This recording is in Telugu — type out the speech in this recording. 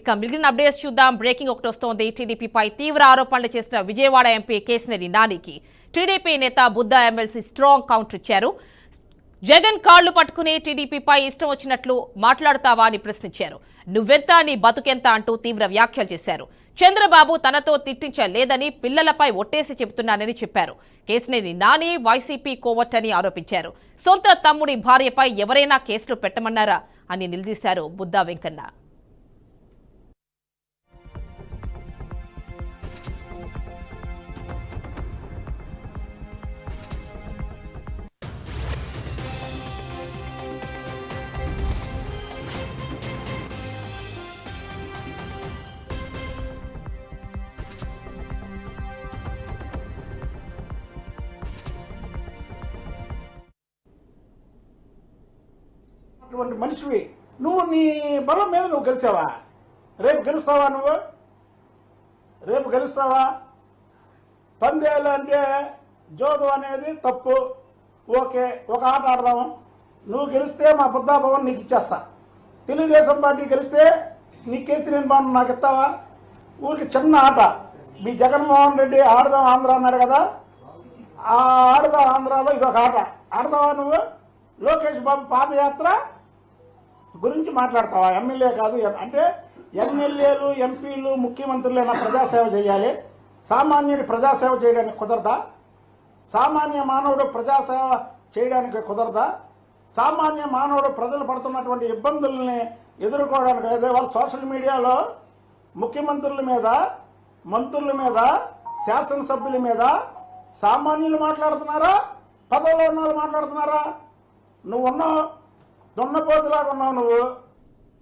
ఇక మిగిలిన అప్డేట్స్ చూద్దాం. బ్రేకింగ్ ఒకటి వస్తోంది. టీడీపీపై తీవ్ర ఆరోపణలు చేసిన విజయవాడ ఎంపీ కేసినేని నానికి టీడీపీ నేత బుద్ధ ఎమ్మెల్సీ స్ట్రాంగ్ కౌంటర్ ఇచ్చారు. జగన్ కాళ్ళు పట్టుకుని టీడీపీపై ఇష్టం వచ్చినట్లు మాట్లాడతావా అని ప్రశ్నించారు. నువ్వెంత నీ బతుకెంత అంటూ తీవ్ర వ్యాఖ్యలు చేశారు. చంద్రబాబు తనతో తిట్టించలేదని పిల్లలపై ఒట్టేసి చెబుతున్నానని చెప్పారు. కేసునేని నాని వైసీపీ కోవట్టని ఆరోపించారు. సొంత తమ్ముడి భార్యపై ఎవరైనా కేసులు పెట్టమన్నారా అని నిలదీశారు బుద్ధా వెంకన్న. అటువంటి మనిషివి. నువ్వు నీ బలం మీద నువ్వు గెలిచావా? రేపు గెలుస్తావా నువ్వు? రేపు గెలుస్తావా? పందేలు అంటే జోదు అనేది తప్పు. ఓకే ఒక ఆట ఆడదాము. నువ్వు గెలిస్తే మా బుద్ధాభవన్ నీకు ఇచ్చేస్తా. తెలుగుదేశం పార్టీ గెలిస్తే నీ కేసీఆర్ బాను నాకు ఇస్తావా? ఊరికి చిన్న ఆట. మీ జగన్మోహన్ రెడ్డి ఆడదాం ఆంధ్ర అన్నాడు కదా? ఆ ఆడదాం ఆంధ్రాలో ఇదొక ఆట. ఆడదావా నువ్వు? లోకేష్ బాబు పాదయాత్ర గురించి మాట్లాడతావా? ఎమ్మెల్యే కాదు అంటే ఎమ్మెల్యేలు ఎంపీలు ముఖ్యమంత్రులైనా ప్రజాసేవ చేయాలి. సామాన్యుడు ప్రజాసేవ చేయడానికి కుదరదా? సామాన్య మానవుడు ప్రజాసేవ చేయడానికి కుదరదా? సామాన్య మానవుడు ప్రజలు పడుతున్నటువంటి ఇబ్బందుల్ని ఎదుర్కోవడానికి అదే వాళ్ళు సోషల్ మీడియాలో ముఖ్యమంత్రుల మీద మంత్రుల మీద శాసనసభ్యుల మీద సామాన్యులు మాట్లాడుతున్నారా? పదవులో ఉన్న వాళ్ళు మాట్లాడుతున్నారా? నువ్వు ఉన్నావు దున్నపోతులాగా ఉన్నావు నువ్వు.